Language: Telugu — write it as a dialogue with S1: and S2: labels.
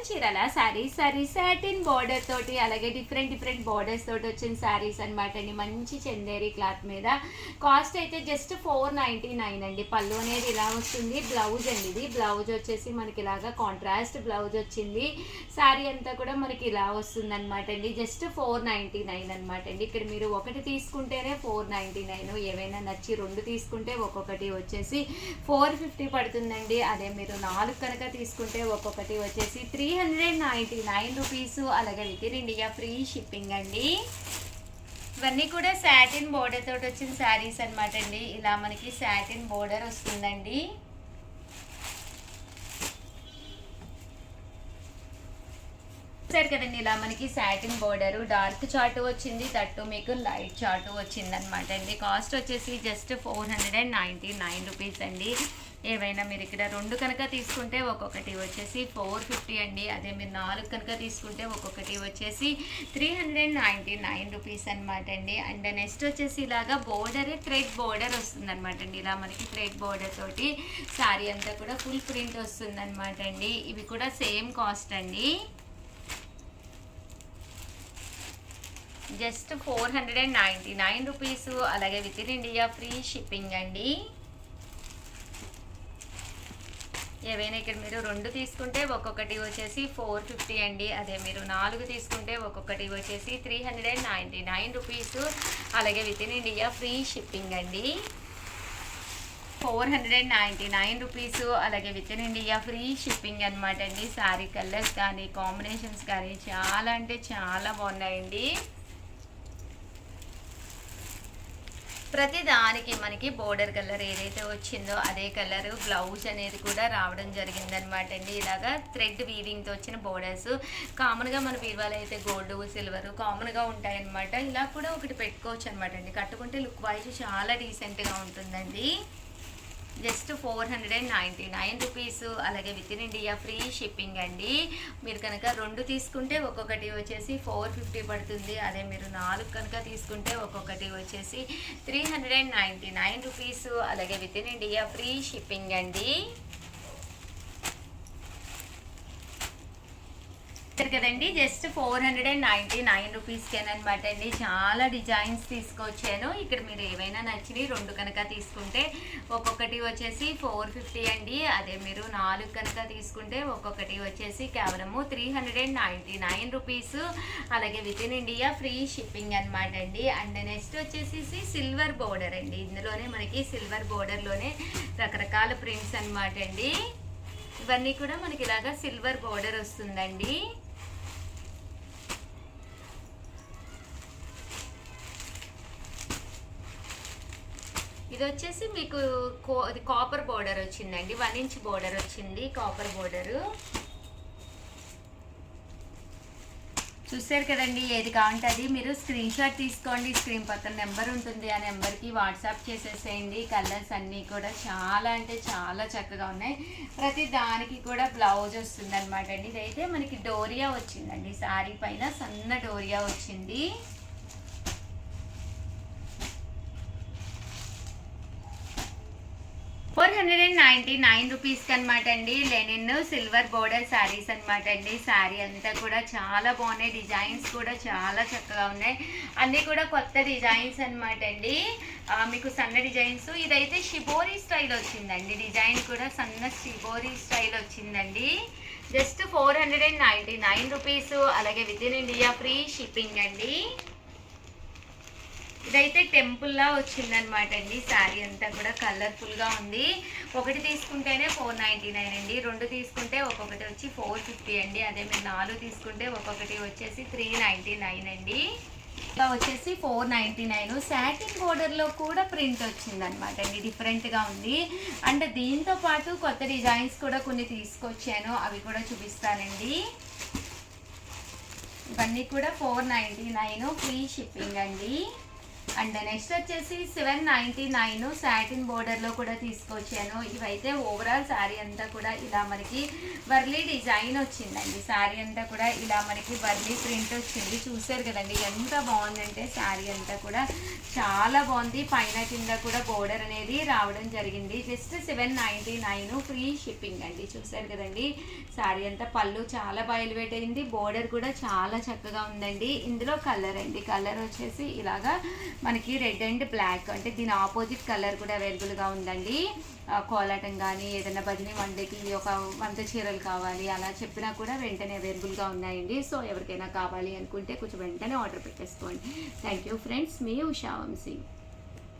S1: మోడల్ చీరల శారీస్ సారీ సాటిన్ బార్డర్ తోటి అలాగే డిఫరెంట్ డిఫరెంట్ బార్డర్స్ తోటి వచ్చిన శారీస్ అనమాట అండి. మంచి చందేరి క్లాత్ మీద. కాస్ట్ అయితే జస్ట్ ఫోర్ నైంటీ నైన్ అండి. పళ్ళు అనేది ఇలా వస్తుంది. బ్లౌజ్ అండి ఇది. బ్లౌజ్ వచ్చేసి మనకి ఇలాగా కాంట్రాస్ట్ బ్లౌజ్ వచ్చింది. శారీ అంతా కూడా మనకి ఇలా వస్తుంది అనమాట అండి. జస్ట్ ఫోర్ నైంటీ నైన్ అనమాట అండి. ఇక్కడ మీరు ఒకటి తీసుకుంటేనే ఫోర్ నైంటీ నైన్ ఏవైనా నచ్చి రెండు తీసుకుంటే ఒక్కొక్కటి వచ్చేసి ఫోర్ ఫిఫ్టీ పడుతుందండి. అదే మీరు నాలుగు కనుక తీసుకుంటే ఒక్కొక్కటి వచ్చేసి three hundred ninety nine rupees అలాగే with in India free shipping అండి. ఇవన్నీ కూడా సాటిన్ బోర్డర్ తోటి వచ్చిన శారీస్ అనమాట అండి. ఇలా మనకి సాటిన్ బోర్డర్ వస్తుందండి. సరే కదండి ఇలా మనకి సాటిన్ బోర్డర్ డార్క్ చార్ట్ వచ్చింది తట్టు మీకు లైట్ చార్ట్ వచ్చింది అనమాట అండి. కాస్ట్ వచ్చేసి just four hundred and ninety nine rupees అండి. ఏవైనా మీరు ఇక్కడ రెండు కనుక తీసుకుంటే ఒక్కొక్కటి వచ్చేసి ఫోర్ ఫిఫ్టీ అండి. అదే మీరు నాలుగు కనుక తీసుకుంటే ఒక్కొక్కటి వచ్చేసి three hundred ninety nine rupees అనమాట అండి. అండ్ నెక్స్ట్ వచ్చేసి ఇలాగా బోర్డరే థ్రెడ్ బోర్డర్ వస్తుంది అనమాట అండి. ఇలా మనకి థ్రెడ్ బోర్డర్ తోటి శారీ అంతా కూడా ఫుల్ ప్రింట్ వస్తుంది అనమాట అండి. ఇవి కూడా సేమ్ కాస్ట్ అండి. Just four hundred and ninety nine rupees. అలాగే with in India free shipping అండి. ఏవైనా ఇక్కడ మీరు రెండు తీసుకుంటే ఒక్కొక్కటి వచ్చేసి ఫోర్ ఫిఫ్టీ అండి. అదే మీరు నాలుగు తీసుకుంటే ఒక్కొక్కటి వచ్చేసి three hundred and ninety nine rupees. అలాగే with in India free shipping అండి. Four hundred and ninety nine rupees. అలాగే with in India free shipping అనమాట అండి. శారీ కలర్స్ కానీ కాంబినేషన్స్ కానీ చాలా అంటే చాలా బాగున్నాయండి. ప్రతి దానికి మనకి బోర్డర్ కలర్ ఏదైతే వచ్చిందో అదే కలర్ బ్లౌజ్ అనేది కూడా రావడం జరిగిందనమాట అండి. ఇలాగా థ్రెడ్ వీవింగ్తో వచ్చిన బోర్డర్స్. కామన్గా మన బీరువాలో అయితే గోల్డ్ సిల్వర్ కామన్గా ఉంటాయన్నమాట. ఇలా కూడా ఒకటి పెట్టుకోవచ్చు అనమాట అండి. కట్టుకుంటే లుక్ వైజ్ చాలా డీసెంట్గా ఉంటుందండి. Just four hundred and ninety nine rupees. అలాగే with in India free shipping అండి. మీరు కనుక రెండు తీసుకుంటే ఒక్కొక్కటి వచ్చేసి ఫోర్ ఫిఫ్టీ పడుతుంది. అదే మీరు నాలుగు కనుక తీసుకుంటే ఒక్కొక్కటి వచ్చేసి three hundred and ninety nine rupees. అలాగే with in India free shipping అండి. చూసారు కదండి. Just four hundred and ninety nine రూపీస్కేనమాట అండి. చాలా డిజైన్స్ తీసుకొచ్చాను. ఇక్కడ మీరు ఏవైనా నచ్చినవి రెండు కనుక తీసుకుంటే ఒక్కొక్కటి వచ్చేసి ఫోర్ ఫిఫ్టీ అండి. అదే మీరు నాలుగు కనుక తీసుకుంటే ఒక్కొక్కటి వచ్చేసి కేవలము three hundred and ninety nine rupees. అలాగే with in India free shipping అనమాట అండి. అండ్ నెక్స్ట్ వచ్చేసి సిల్వర్ బోర్డర్ అండి. ఇందులోనే మనకి సిల్వర్ బోర్డర్లోనే రకరకాల ప్రింట్స్ అనమాట అండి. ఇవన్నీ కూడా మనకి ఇలాగా సిల్వర్ బోర్డర్ వస్తుందండి. ఇది వచ్చేసి మీకు కో ఇది కాపర్ బోర్డర్ వచ్చిందండి. వన్ ఇంచ్ బోర్డర్ వచ్చింది కాపర్ బోర్డరు చూసారు కదండి ఏది కావాలంటే అది. మీరు స్క్రీన్ షాట్ తీసుకోండి. స్క్రీన్ పక్కన నెంబర్ ఉంటుంది. ఆ నెంబర్కి వాట్సాప్ చేసేసేయండి. కలర్స్ అన్నీ కూడా చాలా అంటే చాలా చక్కగా ఉన్నాయి. ప్రతి దానికి కూడా బ్లౌజ్ వస్తుంది అనమాట అండి. ఇదైతే మనకి డోరియా వచ్చిందండి. శారీ పైన సన్న డోరియా వచ్చింది. హండ్రెడ్ అండ్ నైంటీ నైన్ రూపీస్కి అనమాట అండి. లెనిన్ సిల్వర్ బోర్డర్ శారీస్ అనమాట అండి. శారీ అంతా కూడా చాలా బాగున్నాయి. డిజైన్స్ కూడా చాలా చక్కగా ఉన్నాయి. అన్నీ కూడా కొత్త డిజైన్స్ అనమాట అండి. మీకు సన్న డిజైన్స్. ఇదైతే షిబోరీ స్టైల్ వచ్చిందండి. డిజైన్ కూడా సన్న షిబోరీ స్టైల్ వచ్చిందండి. Just four hundred and ninety nine rupees అలాగే with in India free shipping అండి. ఇదైతే టెంపుల్లా వచ్చిందనమాట అండి. శారీ అంతా కూడా కలర్ఫుల్గా ఉంది. ఒకటి తీసుకుంటేనే ఫోర్ నైంటీ నైన్ అండి. రెండు తీసుకుంటే ఒక్కొక్కటి వచ్చి ఫోర్ ఫిఫ్టీ అండి. అదే మీరు నాలుగు తీసుకుంటే ఒక్కొక్కటి వచ్చేసి త్రీ నైంటీ నైన్ అండి. ఇంకా వచ్చేసి ఫోర్ నైంటీ నైన్ సాటిన్ బోర్డర్లో కూడా ప్రింట్ వచ్చిందనమాట అండి. డిఫరెంట్గా ఉంది. అండ్ దీంతో పాటు కొత్త డిజైన్స్ కూడా కొన్ని తీసుకొచ్చాను. అవి కూడా చూపిస్తానండి. ఇవన్నీ కూడా four ninety nine free shipping అండి. అండ్ నెక్స్ట్ వచ్చేసి సెవెన్ నైంటీ నైన్ సాటిన్ బోర్డర్లో కూడా తీసుకొచ్చాను. ఇవైతే ఓవరాల్ శారీ అంతా కూడా ఇలా మనకి వర్లీ డిజైన్ వచ్చిందండి. శారీ అంతా కూడా ఇలా మనకి వర్లీ ప్రింట్ వచ్చింది. చూసారు కదండి ఎంత బాగుందంటే శారీ అంతా కూడా. చాలా బాగుంది. పైన కింద కూడా బోర్డర్ అనేది రావడం జరిగింది. Just seven ninety nine free shipping అండి. చూసారు కదండి శారీ అంతా పళ్ళు చాలా బయలువేట్ అయింది. బోర్డర్ కూడా చాలా చక్కగా ఉందండి. ఇందులో కలర్ అండి. కలర్ వచ్చేసి ఇలాగా మనకి రెడ్ అండ్ బ్లాక్ అంటే దీని ఆపోజిట్ కలర్ కూడా అవైలబుల్గా ఉందండి. కోలాటం కానీ ఏదైనా బదిలీ వండకి ఒక వంద చీరలు కావాలి అలా చెప్పినా కూడా వెంటనే అవైలబుల్గా ఉన్నాయండి. సో ఎవరికైనా కావాలి అనుకుంటే కొంచెం వెంటనే ఆర్డర్ పెట్టేసుకోండి. థ్యాంక్ యూ ఫ్రెండ్స్ మీ ఉషా వంశీ.